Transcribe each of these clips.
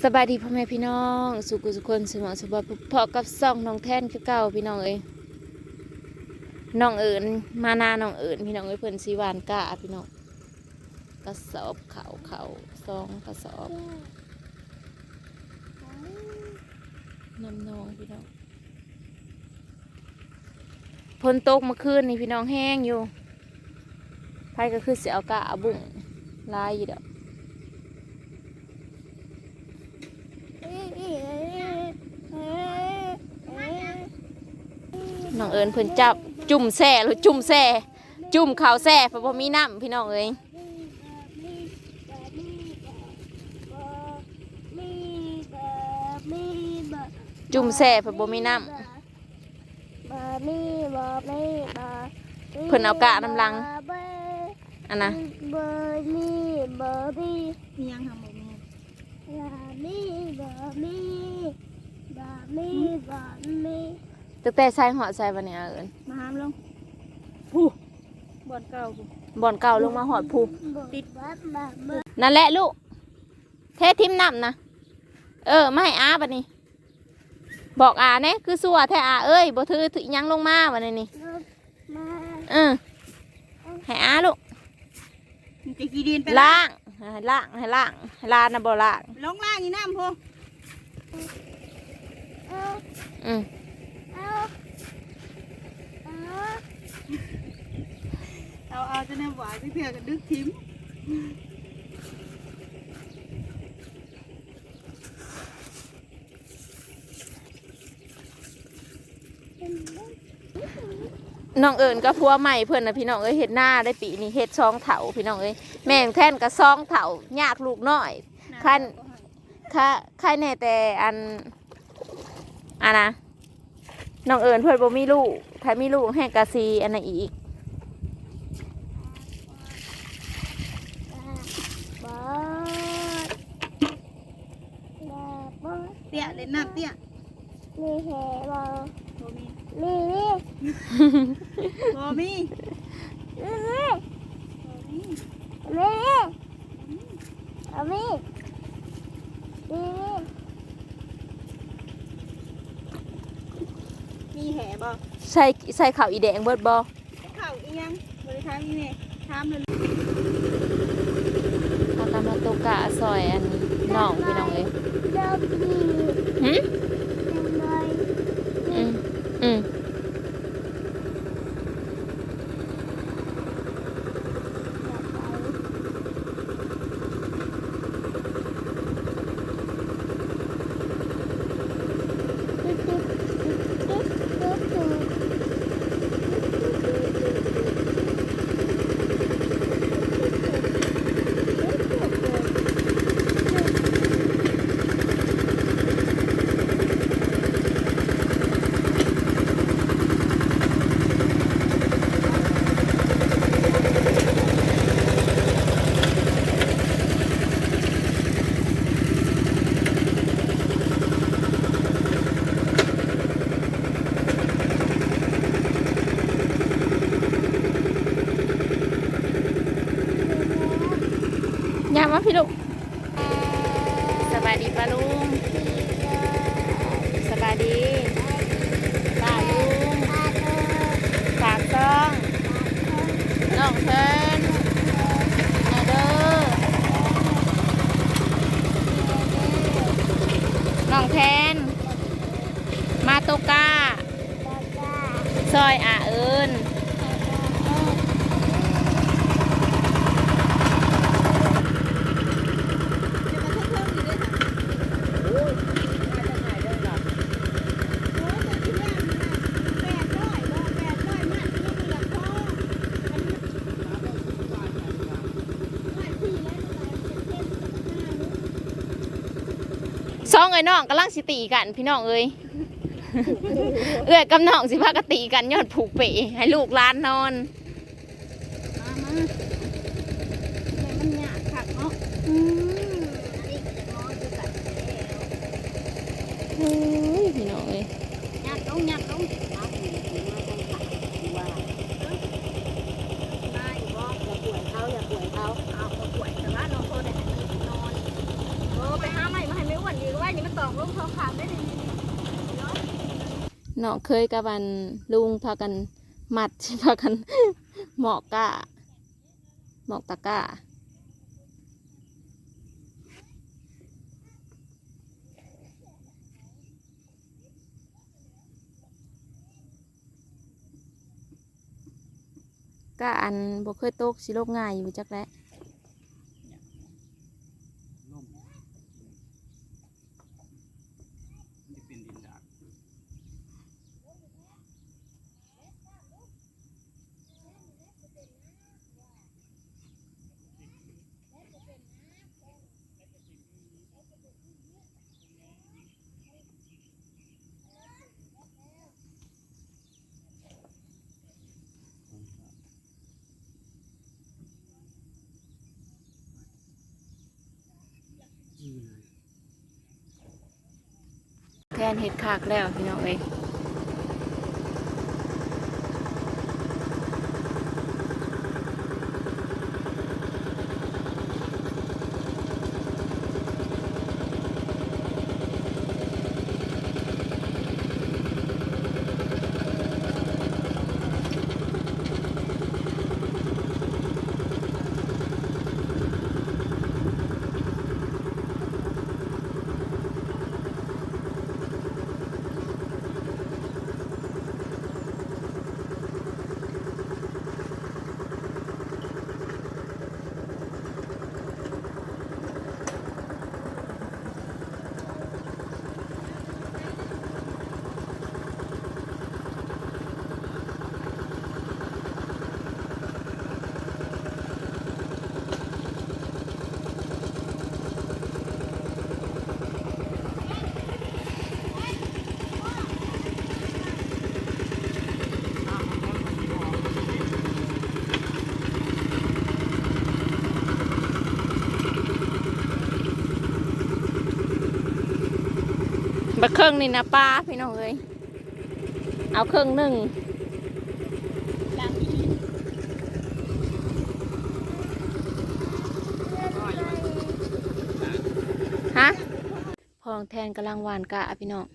สบายดีพ่อแม่พี่น้อง สุขุสุคนสมองสบายพอกับซ่องน้องแท่นคือเก่าพี่น้องเอ้ยน้องเอิญมานาน้องเอิญพี่น้องเอ้ยเพิ่นสีวานกะพี่น้องกระสอบเขาเขาซองกระสอบน้ำนองพี่น้องพนตกเมื่อคืนนี่พี่น้องแห้งอยู่ไผก็คือเสียเอากะบุ่งลายอยู่เด้อ น้อง เอิญเพิ่นจับจุ่มแซ่หรือจุ่มแซ่จุ่มข้าวแซ่เพราะบ่มีน้ำพี่น้องเอ้ยจุ่มแซ่เพราะบ่มีน้ำเพิ่นเอากะน้ำลังอันนะบอร์นี่เบอร์นี่มียังทำหมดแม่ลานี่เบอร์นี่บานี่บานี่ ตั้งแต่ใส่หัวใส่บัดนี้เอิญมาห้ามลงผู้บอนเก่าผู้บ่อนเก่าลงมาหอดภูติดบัดบัดบัดนั่นแหละลูก เททิมน้ำนะเออไม่ให้อาบัดนี้ บอกอาเนี่ยคือสัวแท้อาเอ้ยบ่ถือถือหยังลงมาบัดนี้นี่มาเออให้อาลูกมันจะกี่ดินไปล่างให้ล่างให้ล่างให้ลานนะบ่ล่างลงล่างนี่น้ำผู้เอาอืม เอาเอา เอาเอาจะน้ำหวานที่เพื่อกันดึกทิมน้องเอิญก็พัวใหม่เพิ่นนะพี่น้องเอ้ยเฮ็ดหน้าได้ปีนี้เฮ็ดซองเถาพี่น้องเอ้ยแม่งแท่นก็ซองเถายากลูกน้อยคันค่ะใครแน่แต่อันอันนะน้องเอิญเพิ่นบ่มีลูกถ้ามีลูกให้กะซีอันนั้นอีก บอดบอด เตี้ยเล่ นน้ำเตี้ยนี่แหบอโบมีนี่นี่โบมีนี่นี่โมีนี่เอามีนี่มีแหบ่ใส่ใส่ข้าวอีแดงเบิดบ่ข้าวอีหยังบริทามนี่เนี่ยทามเลยพากันมาตกกะซอยอันน้องพี่น้องเอ้ยเดิมดี หึ พี่ลูกสบายดีป้าลุงสบายดีป้าลุงฝากซองน้องเพิ่นแม่เด้อน้องแทน มาโตกาซอยอาเอิญ จะมาเทิงๆอยู่ด้วยค่ะโอ้ยมาจากไหนเด้อล่ะโอ้ยแต่ที่แรกนี่นะแปดร้อยบ่แปดร้อยมัดนี่มันละพออันนี้มัดสี่ร้อยเท่าไหร่เจ็ดเจ็ดกับห้า ลูกสองไอ้น้องกำลังสิตีกันพี่น้องเอ้ยเอื้อยกับน้องสิพากตีกันยอดผูกเปให้ลูกล้านนอน มามาแม่มันหยาดคักเนาะ อืม อันนี้ก็จะนอนอยู่กันแล้ว เฮ้ยพี่น้องเอ้ย หยาดลงหยาดลงเอาหูมาตรงขาว่ามาอยู่บ่อย่าป่วยเขาอย่าป่วยเขาเอาเขาป่วยแต่ว่าเราโทรได้ให้นอนเออไปหาใหม่มาให้ไม่ไหว ลง เขาขาดได้ดีน้องเคยกับอันลุงพากันมัดพากันหมอกก้าหมอกตะกร้าก็อันบ่เคยตกสิโลกง่ายอยู่จักแล้ว ล่มมันจะเป็นดินดาด แท นเห็ดคากแล้วพี่น้องเอ้ย เครื่องนี่นะป้าพี่น้องเอ้ยเอาเครื่องหนึ่งฮะพองแทนกำลังหวานกะพี่น้อง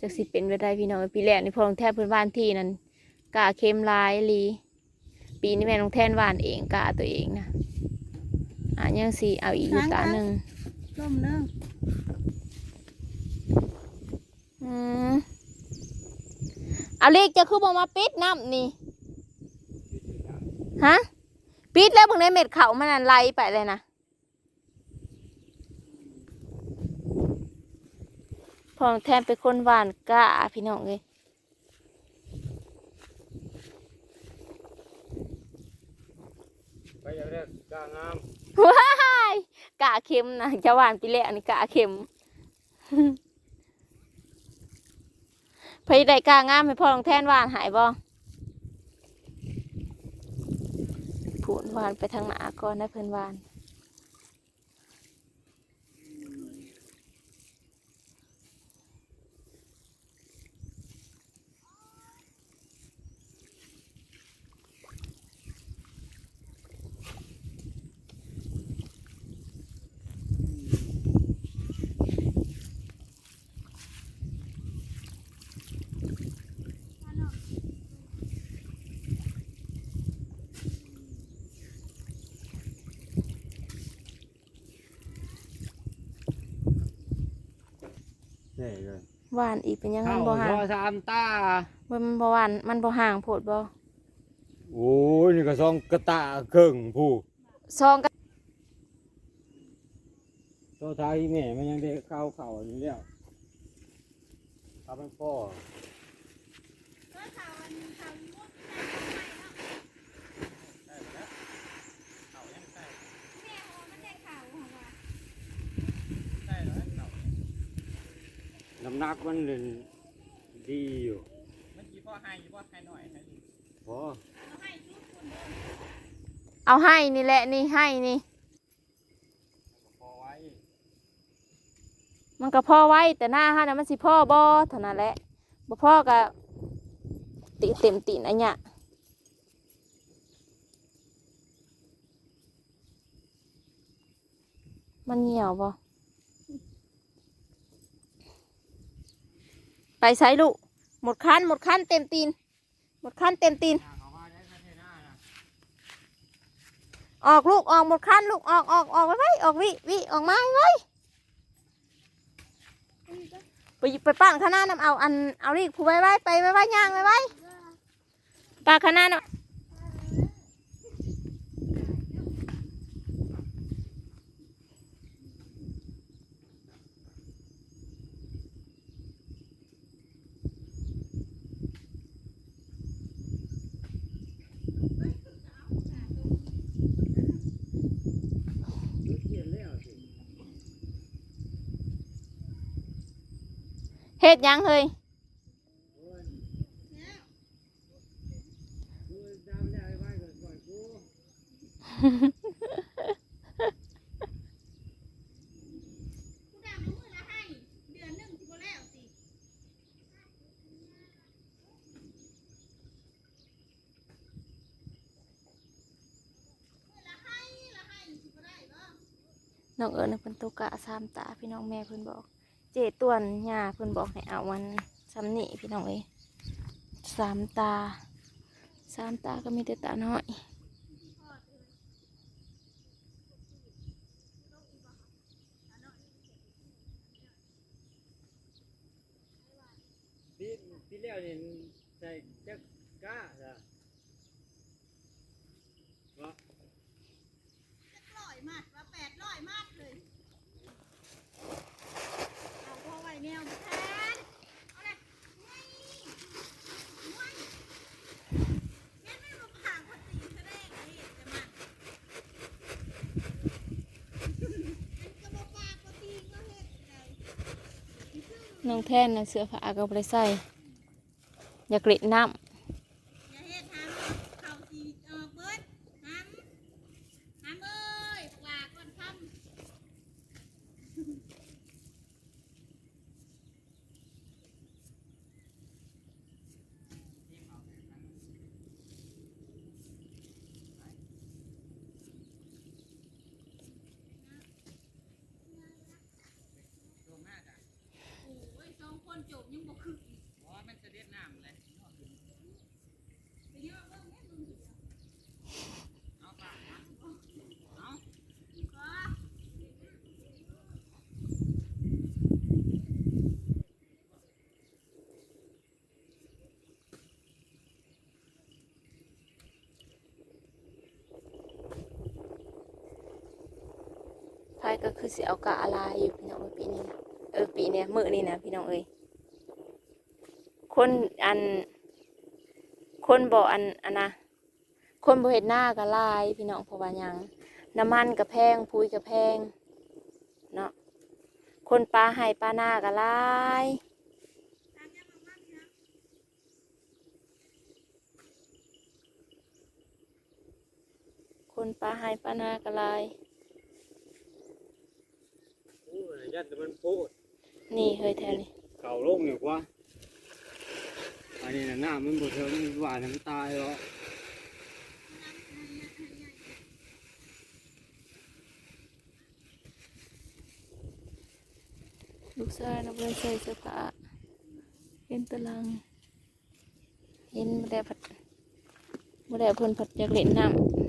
จากสิเป็นไปได้พี่น้องปีแรกนี่พองแทนเพื่อนบ้านที่นั่นกะเค็มลายลีปีนี้แม่น้องแทนหวานเองกะตัวเองนะอะยังสีเอาอีกอยู่ตาหนึ่ง ล่มเนึงอืมเอาเลขจะคือบอกมาปิดน้ำนี่ ฮะ ปิดแล้วเพิ่งได้เม็ดเขามันอันไล่ไปเลยนะ พองแทนเป็นคนหวานกะพี่น้องเลยไปอย่างแรกกล้างามว้ายกะเค็มนะจะหวานปีแรกนี่กะเค็มพอได้กางามให้พ่อลองแทนหวานหายบ่ผูนหวานไปทางหนาก่อนนะเพื่อนหวาน นี่เลยหวานอีกเป็นยังไงเข้าบ่ห่างพอสามตามันบ่หวานมันบ่ห่างโพดบ่โอ้ยนี่ก็ซองกระตะเครื่องผู้ซองกันตัวท้ายแม่มันยังได้เข้าเข่าอยู่แล้วทำให้พ่อ น้ำหนักมันเด่นดีอยู่มันกี่พ่อให้กี่พ่อให้หน่อยให้ดูพอเอาให้นี่แหละนี่ให้นี่ พอไว้มันก็พ่อไว้แต่หน้าฮะนะมันสิพ่อบ่เท่านั้นแหละบ่พ่อก็ติเต็มตีนอันเนี้ยมันเหี่ยวบ่ ไปใช้ลูก หมดคันหมดคันเต็มตีน หมดคันเต็มตีนเขาว่าได้ค่หน้านะออกลูกออกหมดคันลูกออกออกออกไปไว้ออกวิวิออกมาไว้ไปไปปั้นข้างหน้าน้ำเอาอันเอาลีกผู้ไว้ไว้ไปไว้ไว้ย่างไว้ไว้ปลาข้างหน้านำ เขียนแล้วสิ เฮ็ดหยังเฮ้ย กูดำได้ไว้ก่อนก่อนกู กูดำมือละให้ เดือนหนึ่งที่บ่แล้วสิมือละให้ละ ให้สิบ่ได้บ่น้องเอิญน่ะเพิ่นตุกะสามตาพี่น้องแม่เพิ่นบอก เจตวนย่าเพิ่นบอกให้เอาวันสำนีพี่น้องเอ้ยสามตาสามตาก็มีแต่ตาน้อยพี่พี่เล้วนี่ใส่จักก้าจ้ะวะ จะร้อยมัดว่าแปดร้อยมัดเลย เอาพอไว้แนวแทนเอาเลยไม่ไม่แม่ไม่รู้ผ่านคนตีนแสดงนี่จะมาเป็นกระบอกปลากระตีนก็เฮ็ดไง น้องแท่นน่ะเสื้อผ้าก็บ่ไปใส่อยากเล่นน้ำย่าเฮ็ดทำเขาสีออกเบิดทำทำเอ้ยปลาก่อนทำ โดมมากอะ โอ้ยสองคนจบยังบ่คือ เพราะว่ามันจะเด็ดน้ำเลย ไปเยอะเบิ่งแม่มึงเดียว เอาปากนะเอา ก็ำไผ ก็คือสิเอากะอะไรอยู่พี่น้องเอ้ยปีนี้เออปีเนี้ยมือนี้นะพี่น้องเอ้ยคนอัน คนบ่อันอันนะคนบ่เฮ็ดหน้าก็ลายพี่น้องเพราะว่ายังน้ำมันก็แพงปุ๋ยก็แพงเนาะคนปลาให้ปลาหน้าก็หลายคนปลาให้ปลาหน้าก็หลาย โอ้ ยยัดแต่มันโพดนี่เฮ้ยแถวนี้เข่าลงอยู่กว่าอันนี้น่ะหน้ามันบ่เทิงหวานมันตายหรอกลูกชายนะบ่ได้ใส่เสื้อผ้าเห็นแตารางเห็นบ่ได้ผัดบ่ได้เพิ่นผัดอยากเล่นน้ำ